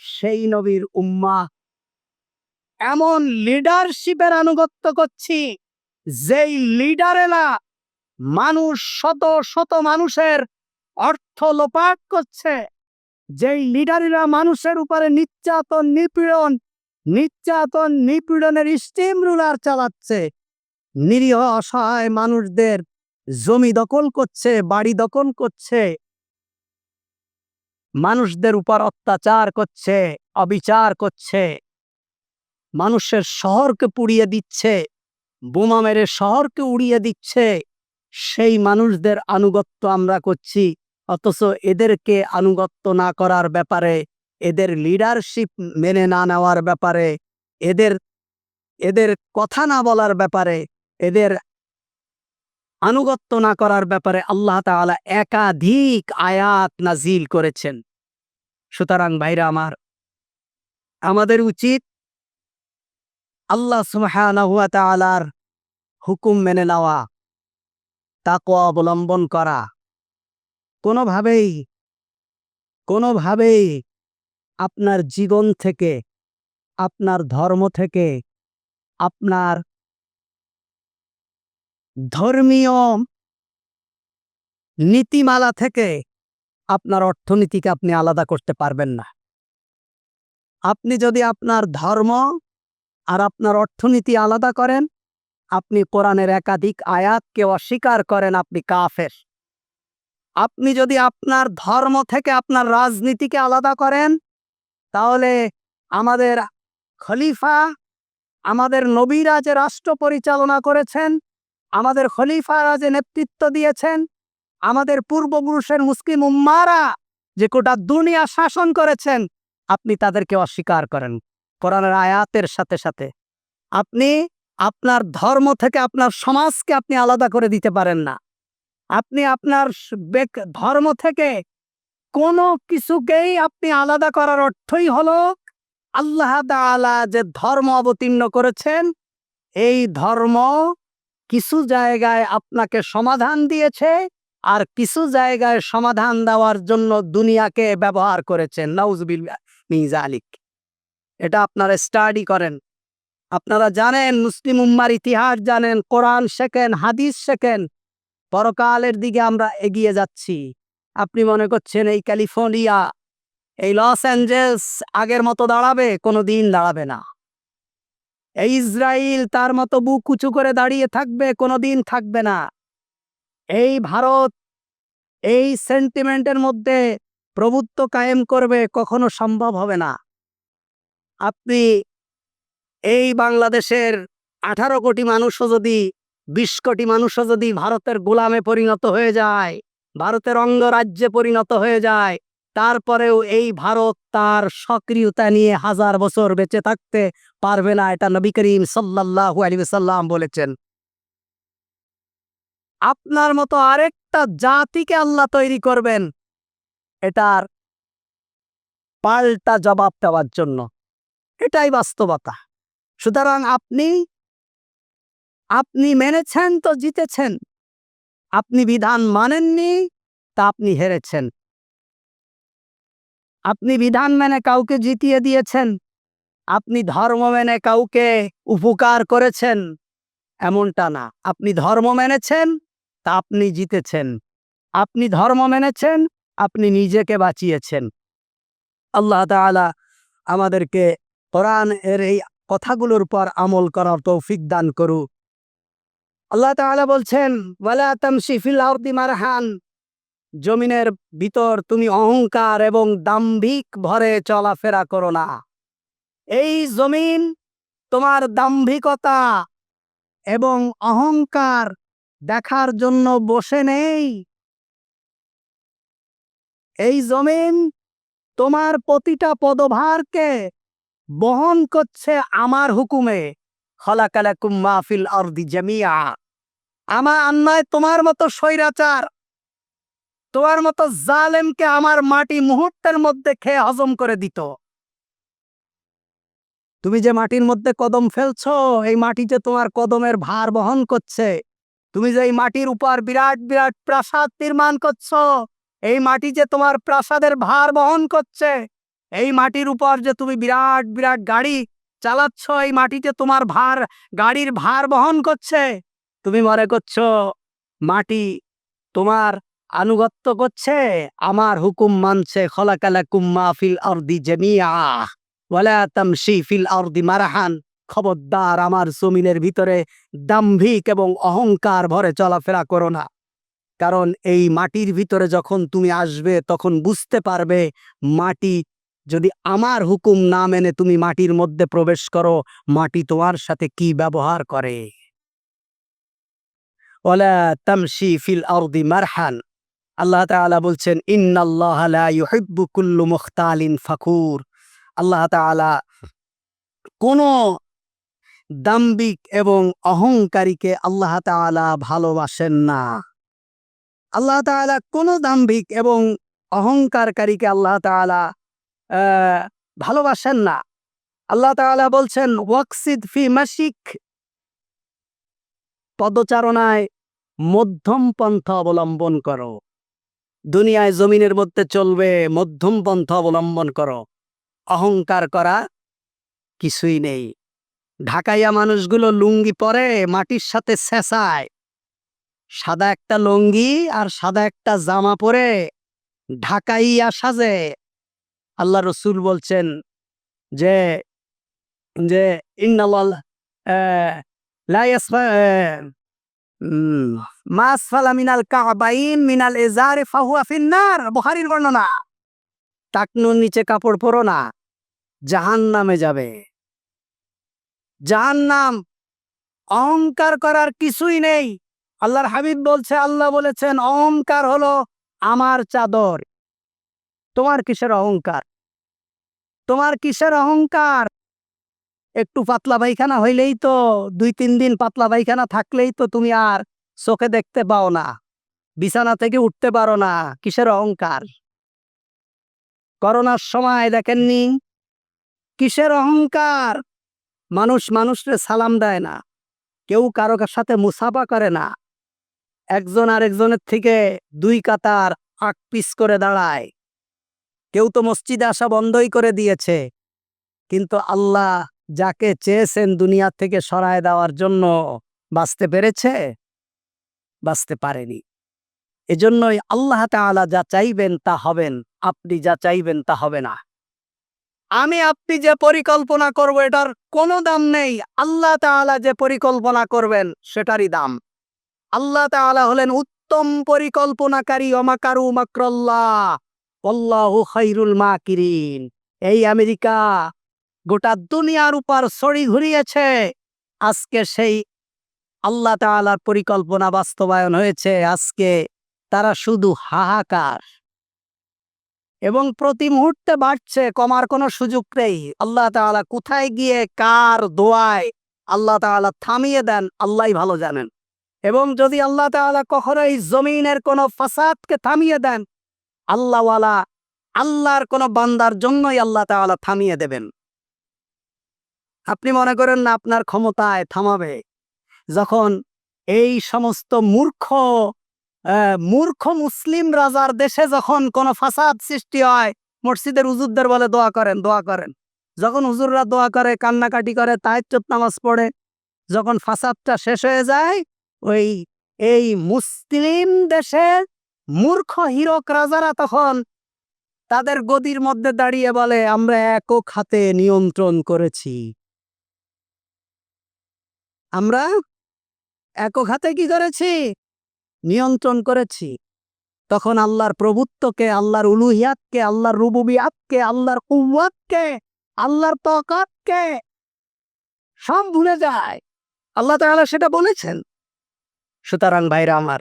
সেই নবীর উম্মা। এমন লিডারশিপের আনুগত্য করছি, যেই লিডারেরা মানুষ শত শত মানুষের অর্থ লোপাট করছে। যেই লিডারেরা মানুষের উপরে নির্যাতন, নিপীড়ন, নির্যাতন, নিপীড়নের স্টিম রুলার চালাচ্ছে, নিরীহ, অসহায় মানুষদের জমি দখল করছে, বাড়ি দখল করছে। মানুষদের উপর অত্যাচার করছে, অবিচার করছে। মানুষের শহরকে পুড়িয়ে দিচ্ছে, বোমা মেরে শহরকে উড়িয়ে দিচ্ছে। সেই মানুষদের আনুগত্য আমরা করছি, অথচ এদেরকে আনুগত্য না করার ব্যাপারে, এদের লিডারশিপ মেনে না নেওয়ার ব্যাপারে, এদের এদের কথা না বলার ব্যাপারে, এদের আনুগত্য না করার ব্যাপারে আল্লাহ তাআলা একাধিক আয়াত নাজিল করেছেন। সুতরাং ভাইরা আমার, আমাদের উচিত আল্লাহ তাআলার হুকুম মেনে নেওয়া, তাকওয়া অবলম্বন করা। কোনোভাবেই কোনোভাবেই আপনার জীবন থেকে, আপনার ধর্ম থেকে, আপনার ধর্মীয় নীতিমালা থেকে আপনার অর্থনীতিকে আপনি আলাদা করতে পারবেন না। আপনি যদি আপনার ধর্ম আর আপনার অর্থনীতি আলাদা করেন, আপনি কোরআনের একাধিক আয়াতকে অস্বীকার করেন, আপনি কাফের। আপনি যদি আপনার ধর্ম থেকে আপনার রাজনীতিকে আলাদা করেন, তাহলে আমাদের খলিফা, আমাদের নবীরা যে রাষ্ট্র পরিচালনা করেছেন আমাদের খলিফারা যে নেতৃত্ব দিয়েছেন। আমাদের পূর্বপুরুষের মুসলিম উম্মারা যে গোটা দুনিয়া শাসন করেছেন, আপনি তাদেরকে অস্বীকার করেন। কোরআনের আয়াতের সাথে সাথে। আপনি আপনার ধর্ম থেকে আপনার সমাজকে আপনি আলাদা করে দিতে পারেন না। আপনি আপনার ধর্ম থেকে কোনো কিছুকেই আপনি আলাদা করার অর্থই হল আল্লাহ যে ধর্ম অবতীর্ণ করেছেন, এই ধর্ম কিছু জায়গায় আপনাকে সমাধান দিয়েছে আর কিছু জায়গায় সমাধান দেওয়ার জন্য দুনিয়াকে ব্যবহার করেছেন নাউজবিল মিজালিক। এটা আপনারা স্টাডি করেন। আপনারা জানেন, মুসলিম উম্মার ইতিহাস জানেন, কোরআন শেখেন, হাদিস শেখেন। পরকালের দিকে আমরা এগিয়ে যাচ্ছি। আপনি মনে করছেন, এই ক্যালিফোর্নিয়া, এই লস অ্যাঞ্জেলস আগের মতো দাঁড়াবে, কোনো দিন দাঁড়াবে না। এই ইসরায়েল তার মতো বুক উঁচু করে দাঁড়িয়ে থাকবে কোনো দিন থাকবে না। এই ভারত এই সেন্টিমেন্টের মধ্যে প্রভুত্ব কায়েম করবে কখনো সম্ভব হবে না। আপনি এই বাংলাদেশের আঠারো কোটি মানুষও যদি, বিশ কোটি মানুষও যদি ভারতের গোলামে পরিণত হয়ে যায়, ভারতের অঙ্গরাজ্যে পরিণত হয়ে যায় তারপরেও এই ভারত তার সক্রিয়তা নিয়ে হাজার বছর বেঁচে থাকতে পারবে না, এটা নবী করিম সাল্লাল্লাহু আলাইহি সাল্লাম বলেছেন। আপনার মতো আরেকটা জাতিকে আল্লাহ তৈরি করবেন, এটার পাল্টা জবাব দেওয়ার জন্য। এটাই বাস্তবতা। সুতরাং আপনি আপনি মেনেছেন তো জিতেছেন। আপনি বিধান মানেননি, তা আপনি হেরেছেন। আপনি বিধান মেনে কাউকে জিতিয়ে দিয়েছেন। আপনি ধর্ম মেনে কাউকে উপকার করেছেন। এমনটা না। আপনি ধর্ম মেনেছেন, তা আপনি জিতেছেন। আপনি ধর্ম মেনেছেন, আপনি নিজেকে বাঁচিয়েছেন। আল্লাহ তাআলা আমাদেরকে কোরআন এর এই কথাগুলোর পর আমল করার তৌফিক দান করু আল্লাহ তাআলা বলছেন, ওয়ালা তামশি ফিল জমিনের ভিতর তুমি অহংকার এবং দাম্ভিক ভরে চলাফেরা করো না। এই জমিন তোমার দাম্ভিকতা এবং অহংকার দেখার জন্য বসে নেই। এই জমিন তোমার প্রতিটা পদভারকে বহন করছে আমার হুকুমে। খলাকালাকুম মাহফিল আরদি জামিয়া। আমার আন্নায় তোমার মতো স্বৈরাচার তোমার মতো জালেমকে আমার মাটি মুহূর্তের মধ্যে খেয়ে হজম করে দিত। তুমি যে মাটির মধ্যে কদম ফেলছ, এই মাটি যে তোমার কদমের ভার বহন করছে, তুমি যে এই মাটির উপর বিরাট বিরাট প্রাসাদ নির্মাণ করছ, এই মাটি যে তোমার প্রাসাদের ভার বহন করছে, এই মাটির উপর যে তুমি বিরাট বিরাট গাড়ি চালাচ্ছ, এই মাটিতে তোমার ভার, গাড়ির ভার বহন করছে, তুমি মনে করছ মাটি তোমার আনুগত্য করছে, আমার হুকুম মানছে খলাকালা কুম্মা ফিল আরদি জামিয়া ওয়ালা তামশি ফিল আরদি মারাহান। খবরদার আমার জমিনের ভিতরে দাম্ভিক এবং অহংকার ভরে চলাফেরা করো না। কারণ এই মাটির ভিতরে যখন তুমি আসবে, তখন বুঝতে পারবে মাটি, যদি আমার হুকুম না মেনে তুমি মাটির মধ্যে প্রবেশ করো, মাটি তোমার সাথে কি ব্যবহার করে? ওলা তামশি ফিল আরদি মারহান। আল্লাহ তাআলা বলছেন ইন্নাল্লাহ লা ইউহিব্বু কুল্লু মুখতালিন ফাকুর। আল্লাহ তাআলা কোন দাম্বিক এবং অহংকারীকে আল্লাহ তাআলা ভালোবাসেন না। আল্লাহ তাআলা কোন দাম্ভিক এবং অহংকারকারীকে আল্লাহ আহ, ভালোবাসেন না। আল্লাহ তাআলা বলছেন ওয়াকসিদ ফি মাসিক পদচারণায় মধ্যম পন্থা অবলম্বন করো। দুনিয়ায় জমিনের মধ্যে চলবে মধ্যম পন্থ অবলম্বন করো। অহংকার করা কিছুই নেই। ঢাকাইয়া মানুষগুলো লুঙ্গি পরে মাটির সাথে ছেঁচায়। সাদা একটা লুঙ্গি আর সাদা একটা জামা পরে ঢাকাইয়া সাজে। আল্লাহ রসুল বলছেন যে যে ইন্নাল্লাহ আহ, লা ইয়াসফা- আহ, উম, মাস ফালা মিনাল কাবাইন মিনাল এজারে ফাহুয়া ফিন্নার বুখারীর বর্ণনা। টাকনুর নিচে কাপড় পরো না জাহান নামে যাবে। জাহান্নাম অহংকার করার কিছুই নেই। আল্লাহর হাবিব বলছে আল্লাহ বলেছেন অহংকার হলো আমার চাদর। তোমার কিসের অহংকার? তোমার কিসের অহংকার? একটু পাতলা পায়খানা হইলেই তো দুই, তিন দিন পাতলা পায়খানা থাকলেই তো তুমি আর চোখে দেখতে পাও না, বিছানা থেকে উঠতে পারো না, কিসের অহংকার? করোনার সময় দেখেননি? কিসের অহংকার? মানুষ মানুষরে সালাম দেয় না, কেউ কারও সাথে মুসাফা করে না, একজন আর একজনের থেকে দুই কাতার আক পিস করে দাঁড়ায়, কেউ তো মসজিদে আসা বন্ধই করে দিয়েছে, কিন্তু আল্লাহ যাকে চেয়েছেন দুনিয়া থেকে সরায় দেওয়ার জন্য বাঁচতে পেরেছে, বাঁচতে পারেনি। এজন্যই আল্লাহ তাআলা যা চাইবেন তা হবেন, আপনি যা চাইবেন তা হবে না। আমি, আপনি যে পরিকল্পনা করব, এটার কোনো দাম নেই। আল্লাহ তাআলা যে পরিকল্পনা করবেন, সেটারই দাম। আল্লাহ তাআলা হলেন উত্তম পরিকল্পনাকারী। অমাকারু মাকরাল্লাহ। আল্লাহু খাইরুল মাকিরিন। এই আমেরিকা গোটা দুনিয়ার উপর ছড়ি ঘুরিয়েছে। আজকে সেই আল্লাহ তাআলার পরিকল্পনা বাস্তবায়ন হয়েছে। আজকে তারা শুধু হাহাকার। এবং প্রতি মুহূর্তে বাড়ছে, কমার কোনো সুযোগ নেই। আল্লাহ তাআলা কোথায় গিয়ে কার দোয়ায় আল্লাহ তাআলা থামিয়ে দেন, আল্লাহই ভালো জানেন। এবং যদি আল্লাহ তাআলা কখনো এই জমিনের কোনো ফাসাদকে থামিয়ে দেন, আল্লাহওয়ালা আল্লাহর কোনো বান্দার জন্যই আল্লাহ তাআলা থামিয়ে দেবেন। আপনি মনে করেন না আপনার ক্ষমতায় থামাবে। যখন এই সমস্ত মূর্খ মূর্খ মুসলিম রাজার দেশে যখন কোনো ফাসাদ সৃষ্টি হয়, মসজিদের হুজুরদের বলে দোয়া করেন দোয়া করেন। যখন হুজুররা দোয়া করে, কান্নাকাটি করে তাহাজ্জুদ নামাজ পড়ে, যখন ফাসাদটা শেষ হয়ে যায়, ওই, এই মুসলিম দেশের মূর্খ হিরক রাজারা তখন তাদের গদির মধ্যে দাঁড়িয়ে বলে, আমরা একক হাতে নিয়ন্ত্রণ করেছি। আমরা একক হাতে কি করেছি? নিয়ন্ত্রণ করেছি। তখন আল্লাহর প্রভুত্বকে, আল্লাহর উলুহিয়াতকে, আল্লাহর রুবুবিয়াতকে, আল্লাহর কুয়াতকে আল্লাহর তকাতকে সব ভুলে যায়। আল্লাহ তাআলা সেটা বলেছেন। সুতরাং ভাইরা আমার,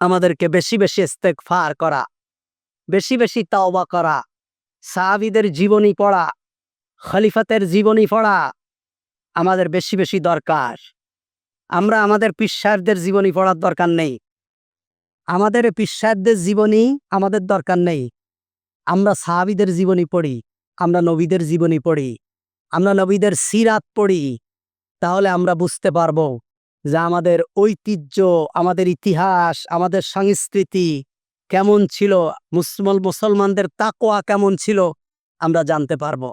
আমাদেরকে বেশি বেশি স্তেক ইস্তেগফার করা, বেশি বেশি তাওবা করা, সাহাবীদের জীবনী পড়া, খলিফাতের জীবনী পড়া আমাদের বেশি বেশি দরকার। আমরা আমাদের পিসারদের জীবনী পড়ার দরকার নেই। আমাদের পিসারদের জীবনী আমাদের দরকার নেই। আমরা সাহাবীদের জীবনী পড়ি, আমরা নবীদের জীবনী পড়ি, আমরা নবীদের সিরাত পড়ি, তাহলে আমরা বুঝতে পারব যে আমাদের ঐতিহ্য, আমাদের ইতিহাস, আমাদের সংস্কৃতি কেমন ছিল মুসলমান মুসলমানদের তাকোয়া কেমন ছিল, আমরা জানতে পারব।